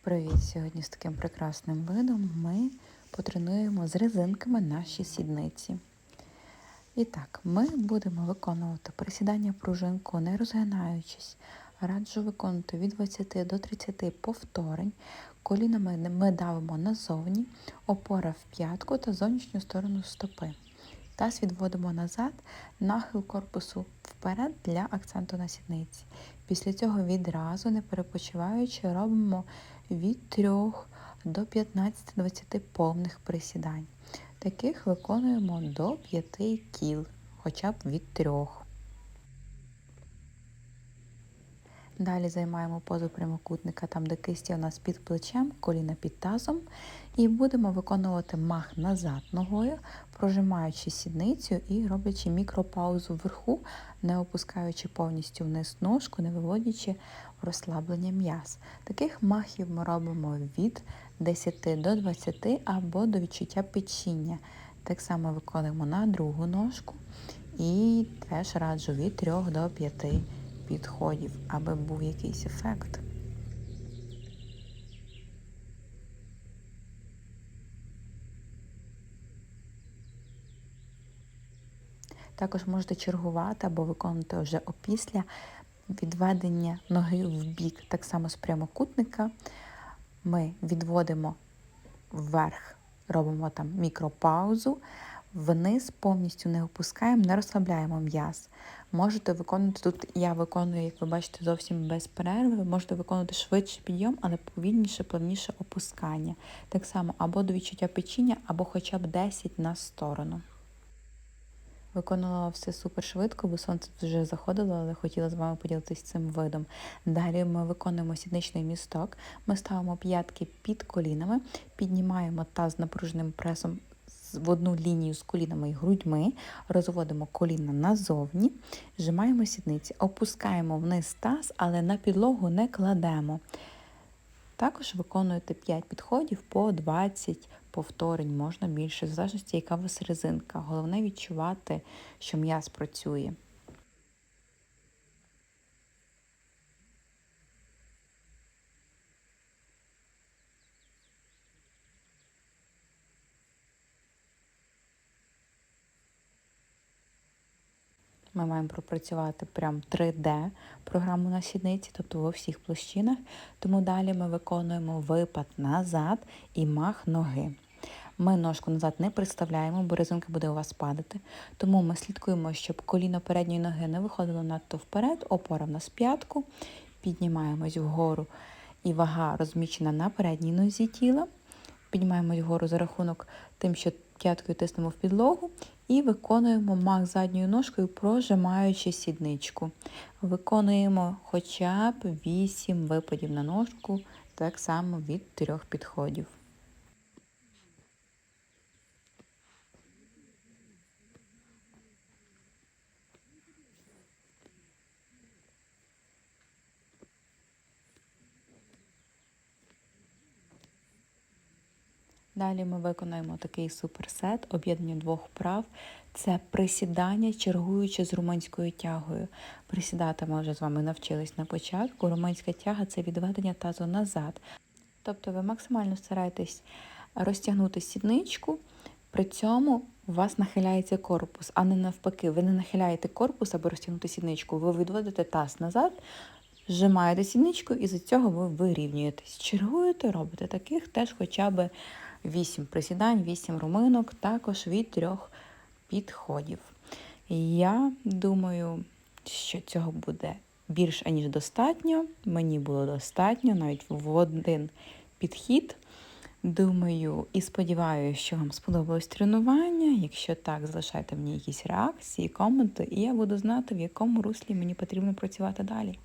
Привіт! Сьогодні з таким прекрасним видом ми потренуємо з резинками наші сідниці. І так, ми будемо виконувати присідання пружинку, не розгинаючись. Раджу виконувати від 20 до 30 повторень. Колінами ми давимо назовні, опора в п'ятку та зовнішню сторону стопи. Таз відводимо назад, нахил корпусу вперед для акценту на сідниці. Після цього відразу, не перепочиваючи, робимо від 3 до 15-20 повних присідань. Таких виконуємо до 5 кіл, хоча б від 3. Далі займаємо позу прямокутника, там де кисті у нас під плечем, коліна під тазом. І будемо виконувати мах назад ногою, прожимаючи сідницю і роблячи мікропаузу вверху, не опускаючи повністю вниз ножку, не виводячи розслаблення м'яз. Таких махів ми робимо від 10 до 20 або до відчуття печіння. Так само виконуємо на другу ножку і теж раджу від 3 до 5 підходів, аби був якийсь ефект. Також можете чергувати або виконувати вже опісля відведення ноги в бік. Так само з прямокутника ми відводимо вверх, робимо там мікропаузу, вниз повністю не опускаємо, не розслабляємо м'яз. Можете виконувати тут, я виконую, як ви бачите, зовсім без перерви. Можете виконувати швидший підйом, але повільніше, плавніше опускання. Так само або до відчуття печіння, або хоча б 10 на сторону. Виконувала все супер швидко, бо сонце вже заходило, але хотіла з вами поділитися цим видом. Далі ми виконуємо сідничний місток. Ми ставимо п'ятки під колінами, піднімаємо таз напруженим пресом в одну лінію з колінами і грудьми, розводимо коліна назовні, зжимаємо сідниці, опускаємо вниз таз, але на підлогу не кладемо. Також виконуєте 5 підходів по 20 повторень, можна більше, в залежності, яка у вас резинка. Головне відчувати, що м'яз працює. Ми маємо пропрацювати прям 3D програму на сідниці, тобто во всіх площинах. Тому далі ми виконуємо випад назад і мах ноги. Ми ножку назад не приставляємо, бо резинка буде у вас падати. Тому ми слідкуємо, щоб коліно передньої ноги не виходило надто вперед, опора в нас п'ятку, піднімаємось вгору і вага розміщена на передній нозі тіла. Піднімаємось вгору за рахунок тим, що п'яткою тиснемо в підлогу і виконуємо мах задньою ножкою, прожимаючи сідничку. Виконуємо хоча б 8 випадів на ножку, так само від трьох підходів. Далі ми виконаємо такий суперсет, об'єднання двох вправ. Це присідання, чергуючи з румунською тягою. Присідати ми вже з вами навчились на початку. Румунська тяга це відведення тазу назад. Тобто ви максимально стараєтесь розтягнути сідничку, при цьому у вас нахиляється корпус, а не навпаки, ви не нахиляєте корпус, аби розтягнути сідничку, ви відводите таз назад, зжимаєте сідничку і за цього ви вирівнюєтесь. Чергуєте, робите таких теж хоча б 8 присідань, 8 руминок, також від трьох підходів. Я думаю, що цього буде більш аніж достатньо. Мені було достатньо навіть в один підхід. Думаю і сподіваюся, що вам сподобалось тренування. Якщо так, залишайте мені якісь реакції, коменти, і я буду знати, в якому руслі мені потрібно працювати далі.